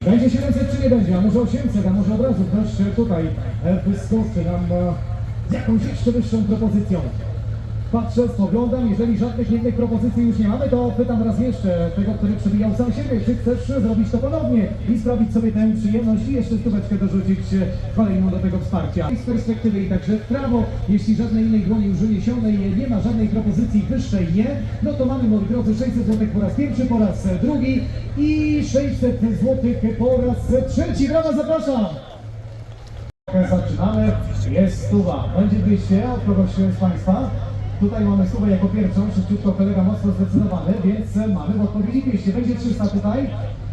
Będzie 700 czy nie będzie, a może 800, a może od razu ktoś tutaj e, wyskoczy nam e, jakąś jeszcze wyższą propozycją. Patrzę, spoglądam, jeżeli żadnych innych propozycji już nie mamy, to pytam raz jeszcze tego, który przebijał sam siebie, czy chcesz zrobić to ponownie i sprawić sobie tę przyjemność i jeszcze stóweczkę dorzucić kolejną do tego wsparcia. Z perspektywy i także w prawo, jeśli żadnej innej dłoni już uniesionej nie ma żadnej propozycji wyższej nie, no to mamy, moi drodzy, 600 zł po raz pierwszy, po raz drugi i 600 zł po raz trzeci. Brawa, zapraszam! Zaczynamy, jest stuwa. Będzie 200 od kogoś z Państwa. Tutaj mamy stówę jako pierwszą, szybciutko kolega mocno zdecydowany, więc mamy w odpowiedzi 200. Będzie 300 tutaj.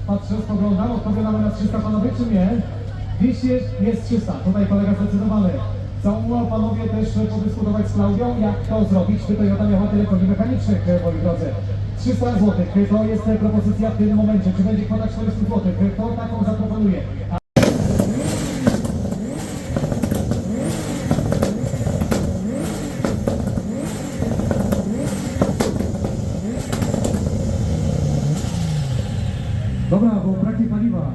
Patrzę, spoglądam, odpowiadamy na 300 panowie czy nie? 200 jest 300, tutaj kolega zdecydowany. Chcą panowie też podyskutować z Klaudią, jak to zrobić. Tutaj o miała tyle koni mechanicznych, moi drodzy. 300 zł, to jest propozycja w tym momencie. Czy będzie kwota 400 zł? Kto taką zaproponuje? Bo braknie paliwa.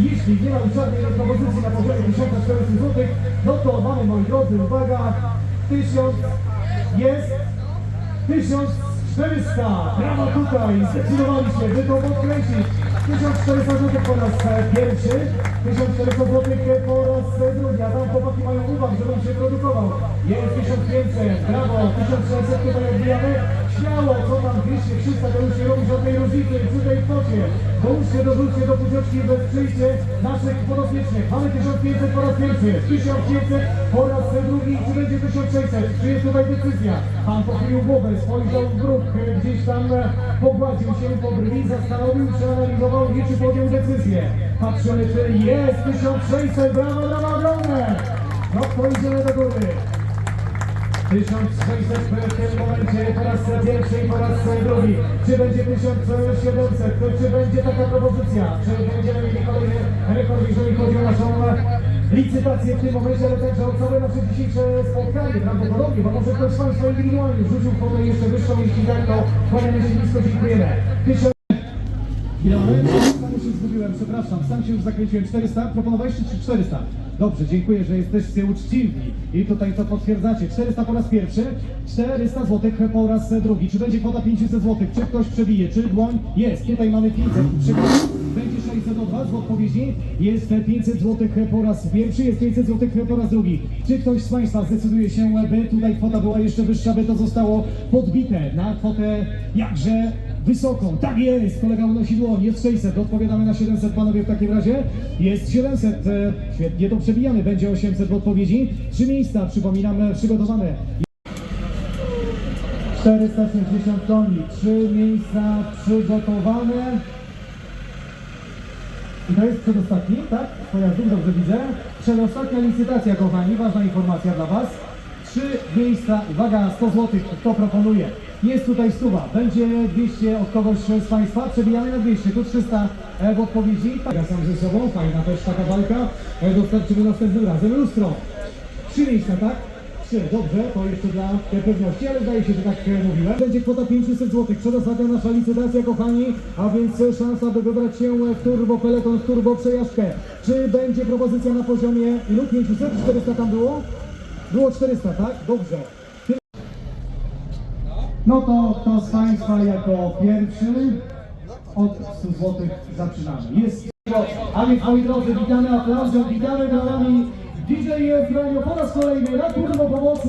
Jeśli nie ma żadnej propozycji na poziomie 1400 zł, no to mamy, moi drodzy, uwaga, 1000 jest 1400. Brawo tutaj, zdecydowaliście, by to podkreślić. 1400 zł po raz pierwszy, 1400 zł po raz drugi, a tam chłopaki mają uwag, żebym się produkował. Jest 1500, brawo, 1600 tutaj odbijamy. Śmiało, co tam 200, 300, to już nie robi żadnej różnicy tej kwocie. Dołóżcie, dorzućcie do pudzieczki bez przyjście naszych podopiecznych. Mamy 1500 po raz pierwszy, 1500 po raz drugi, czy będzie 1600? Czy jest tutaj decyzja? Pan pochylił głowę, spojrzał w bruk, gdzieś tam e, pogładził się po brwi, zastanowił, przeanalizował i czy podjął decyzję. Patrzymy, czy jest 1600, brawo, brawo, ogromne! No, pojedziemy do góry. 1600 w tym momencie po raz pierwszy i po raz drugi. Czy będzie 1700? To Czy będzie taka propozycja? Czy będziemy mieli kolejny rekord, jeżeli chodzi o naszą licytację w tym momencie, ale także o całe nasze dzisiejsze spotkanie prawdopodobnie, bo może ktoś z Państwa indywidualnie rzucił kwotę jeszcze wyższą, jeśli tak, to kłaniamy się nisko, dziękujemy. 1000 Ile mamy? Się zgubiłem, przepraszam, sam się już zakręciłem. 400? Proponowałeś czy 400? Dobrze, dziękuję, że jesteście uczciwi i tutaj to potwierdzacie. 400 po raz pierwszy, 400 zł po raz drugi. Czy będzie kwota 500 zł? Czy ktoś przebije? Czy dłoń? Jest. Tutaj mamy 500. Czy będzie 600 od Was w odpowiedzi? Jest 500 zł po raz pierwszy, jest 500 zł po raz drugi. Czy ktoś z Państwa zdecyduje się, by tutaj kwota była jeszcze wyższa, by to zostało podbite na kwotę jakże wysoką. Tak jest, kolega unosi dłoń, jest 600, odpowiadamy na 700 panowie w takim razie. Jest 700, e, świetnie to przebijamy, będzie 800 w odpowiedzi. Trzy miejsca, przypominam, e, przygotowane. 460 toni, trzy miejsca przygotowane. I to jest przedostatni, tak? Pojazdów, dobrze widzę. Przedostatnia licytacja, kochani, ważna informacja dla Was. Trzy miejsca, uwaga, 100 zł, kto proponuje? Jest tutaj stuwa, będzie 200 od kogoś z Państwa, przebijamy na 200, tu 300 e, w odpowiedzi. Tak, ja sam ze sobą, fajna też taka walka, E, dostarczymy następnym razem lustro. Trzy miejsca, tak? Trzy, dobrze, to jeszcze dla pewności, ale zdaje się, że tak e, mówiłem. Będzie kwota 500 zł, przedostatnia nasza licytacja, kochani, a więc szansa, by wybrać się w turbo peleton, w turbo przejażdżkę. Czy będzie propozycja na poziomie ilu? 500? 400 tam było? Było 400, tak? Dobrze. No to kto z Państwa jako pierwszy od 100 zł zaczynamy. Jest a więc moi drodzy, witamy aplauzem, witamy brawami DJ graniu po raz kolejny na turbo pomocy.